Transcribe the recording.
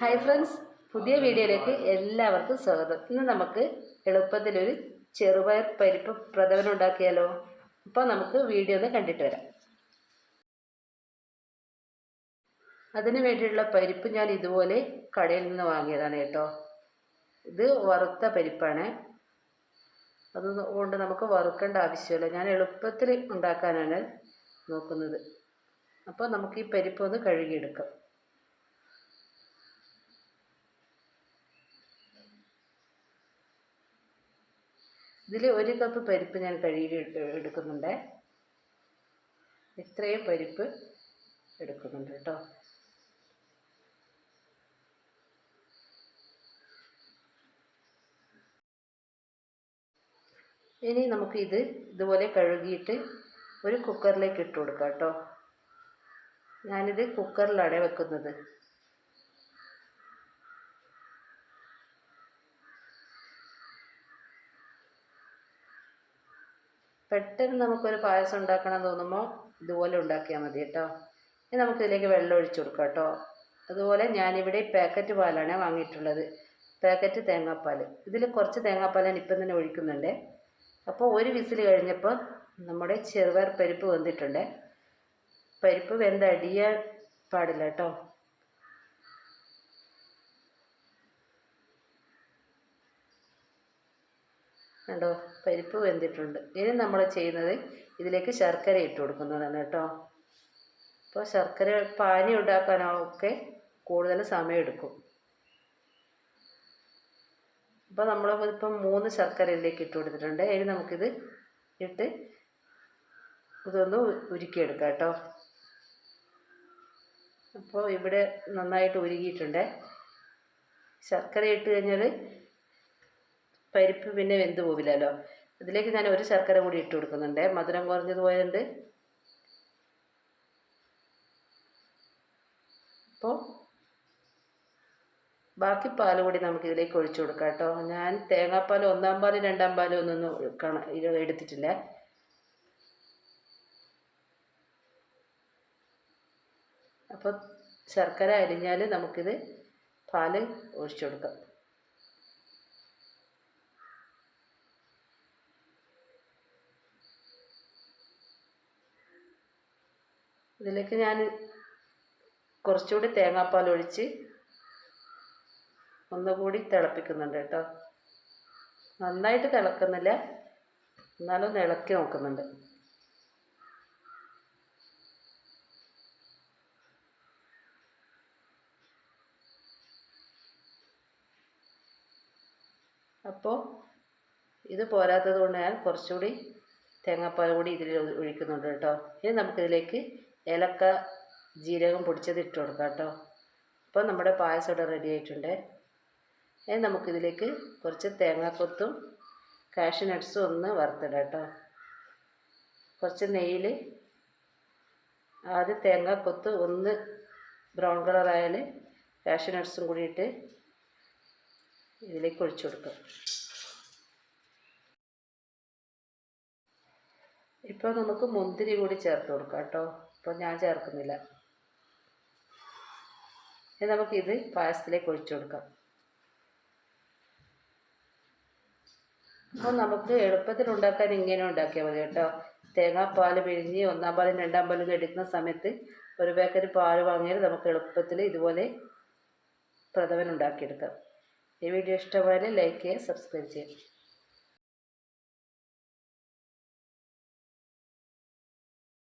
Hi friends പുതിയ വീഡിയോയിലേക്ക് എല്ലാവർക്കും സ്വാഗതം. ഇന്ന് നമുക്ക് എളുപ്പത്തിലൊരു ചെറുപയർ പരിപ്പ് പ്രഥമൻ ഉണ്ടാക്കിയാലോ? അപ്പോൾ നമുക്ക് വീഡിയോ ഒന്ന് കണ്ടിട്ട് വരാം. അതിന് വേണ്ടിയിട്ടുള്ള പരിപ്പ് ഞാൻ ഇതുപോലെ കടയിൽ നിന്ന് വാങ്ങിയതാണ് കേട്ടോ. ഇത് വറുത്ത പരിപ്പാണ്. അതുകൊണ്ട് നമുക്ക് വറുക്കേണ്ട ആവശ്യമില്ല. ഞാൻ എളുപ്പത്തിൽ ഉണ്ടാക്കാനാണ് നോക്കുന്നത്. അപ്പോൾ നമുക്ക് ഈ പരിപ്പ് ഒന്ന് കഴുകിയെടുക്കാം. ഇതിൽ ഒരു കപ്പ് പരിപ്പ് ഞാൻ കഴുകി എടു- എടുക്കുന്നുണ്ട്. ഇത്രയും പരിപ്പ് എടുക്കുന്നുണ്ട് കേട്ടോ. ഇനി ഇത് ഇതുപോലെ കഴുകിയിട്ട് ഒരു കുക്കറിലേക്ക് ഇട്ട് കൊടുക്കാം കേട്ടോ. ഞാനിത് കുക്കറിലാണ് വെക്കുന്നത്. പെട്ടെന്ന് നമുക്കൊരു പായസം ഉണ്ടാക്കണം തോന്നുമ്പോൾ ഇതുപോലെ ഉണ്ടാക്കിയാൽ മതി കേട്ടോ. ഇനി നമുക്കിതിലേക്ക് വെള്ളം ഒഴിച്ചു കൊടുക്കാം കേട്ടോ. അതുപോലെ ഞാനിവിടെ പാക്കറ്റ് പാലാണ് വാങ്ങിയിട്ടുള്ളത്. പാക്കറ്റ് തേങ്ങാപ്പാൽ ഇതിൽ കുറച്ച് തേങ്ങാപ്പാൽ ഞാൻ ഇപ്പം തന്നെ ഒഴിക്കുന്നുണ്ട്. അപ്പോൾ ഒരു വിസിൽ കഴിഞ്ഞപ്പോൾ നമ്മുടെ ചെറുപയർ പരിപ്പ് വെന്തിട്ടുണ്ട്. പരിപ്പ് വെന്തടിയാൻ പാടില്ല കേട്ടോ. കണ്ടോ? പരിപ്പ് വെന്തിട്ടുണ്ട്. ഇനി നമ്മൾ ചെയ്യുന്നത് ഇതിലേക്ക് ശർക്കര ഇട്ട് കൊടുക്കുന്നതാണ് കേട്ടോ. അപ്പോൾ ശർക്കര പാനി ഉണ്ടാക്കാനൊക്കെ കൂടുതൽ സമയമെടുക്കും. അപ്പോൾ നമ്മൾ ഇപ്പം മൂന്ന് ശർക്കര ഇതിലേക്ക് ഇട്ട് കൊടുത്തിട്ടുണ്ട്. ഇനി നമുക്കിത് ഇട്ട് ഇതൊന്ന് ഉരുക്കിയെടുക്കാം കേട്ടോ. അപ്പോൾ ഇവിടെ നന്നായിട്ട് ഉരുകിയിട്ടുണ്ട്. ശർക്കര ഇട്ട് കഴിഞ്ഞാൽ പരിപ്പ് പിന്നെ വെന്ത് പോവില്ലല്ലോ. ഇതിലേക്ക് ഞാൻ ഒരു ശർക്കര കൂടി ഇട്ട് കൊടുക്കുന്നുണ്ട്. മധുരം കുറഞ്ഞത് പോയതുണ്ട് അപ്പോൾ ബാക്കി പാൽ കൂടി നമുക്ക് ഇതിലേക്ക് ഒഴിച്ചു കൊടുക്കാം കേട്ടോ. ഞാൻ തേങ്ങാപ്പാൽ ഒന്നാം പാൽ രണ്ടാം പാൽ ഒന്നൊന്നും കണ എടുത്തിട്ടില്ല. അപ്പോൾ ശർക്കര അരിഞ്ഞാൽ നമുക്കിത് പാൽ ഒഴിച്ചു കൊടുക്കാം. ഇതിലേക്ക് ഞാൻ കുറച്ചുകൂടി തേങ്ങാപ്പാൽ ഒഴിച്ച് ഒന്നുകൂടി തിളപ്പിക്കുന്നുണ്ട് കേട്ടോ. നന്നായിട്ട് തിളക്കുന്നില്ല. എന്നാലും ഇളക്കി നോക്കുന്നുണ്ട്. അപ്പോൾ ഇത് പോരാത്തത് കൊണ്ട് ഞാൻ കുറച്ചുകൂടി തേങ്ങാപ്പാൽ കൂടി ഇതിൽ ഒഴിക്കുന്നുണ്ട് കേട്ടോ. ഇനി നമുക്കിതിലേക്ക് ഏലക്ക ജീരകം പൊടിച്ചത് ഇട്ട് കൊടുക്കാം കേട്ടോ. അപ്പോൾ നമ്മുടെ പായസം ഇവിടെ റെഡി ആയിട്ടുണ്ട്. ഇനി നമുക്കിതിലേക്ക് കുറച്ച് തേങ്ങാക്കൊത്തും കാഷ്യൂ നട്ട്സും ഒന്ന് വറുത്തിടാം കേട്ടോ. കുറച്ച് നെയ്യിൽ ആദ്യം തേങ്ങാക്കൊത്ത് ഒന്ന് ബ്രൗൺ കളറായാൽ കാഷ്യൂ നട്ട്സും കൂടിയിട്ട് ഇതിലേക്ക് ഒഴിച്ചു കൊടുക്കാം. ഇപ്പോൾ നമുക്ക് മുന്തിരി കൂടി ചേർത്ത് കൊടുക്കാം കേട്ടോ. ഇപ്പോൾ ഞാൻ ചേർക്കുന്നില്ല. ഇനി നമുക്കിത് പായസത്തിലേക്ക് ഒഴിച്ചു കൊടുക്കാം. അപ്പോൾ നമുക്ക് എളുപ്പത്തിൽ ഉണ്ടാക്കാൻ ഇങ്ങനെ ഉണ്ടാക്കിയാൽ മതി കേട്ടോ. തേങ്ങാപ്പാൽ പിഴിഞ്ഞ് ഒന്നാം പാലും രണ്ടാം പാലും എടുക്കുന്ന സമയത്ത് ഒരു പാക്കറ്റ് പാൽ വാങ്ങിയാൽ നമുക്ക് എളുപ്പത്തിൽ ഇതുപോലെ പ്രഥമൻ ഉണ്ടാക്കിയെടുക്കാം. ഈ വീഡിയോ ഇഷ്ടമായാൽ ലൈക്ക് ചെയ്യുക സബ്സ്ക്രൈബ് ചെയ്യുക.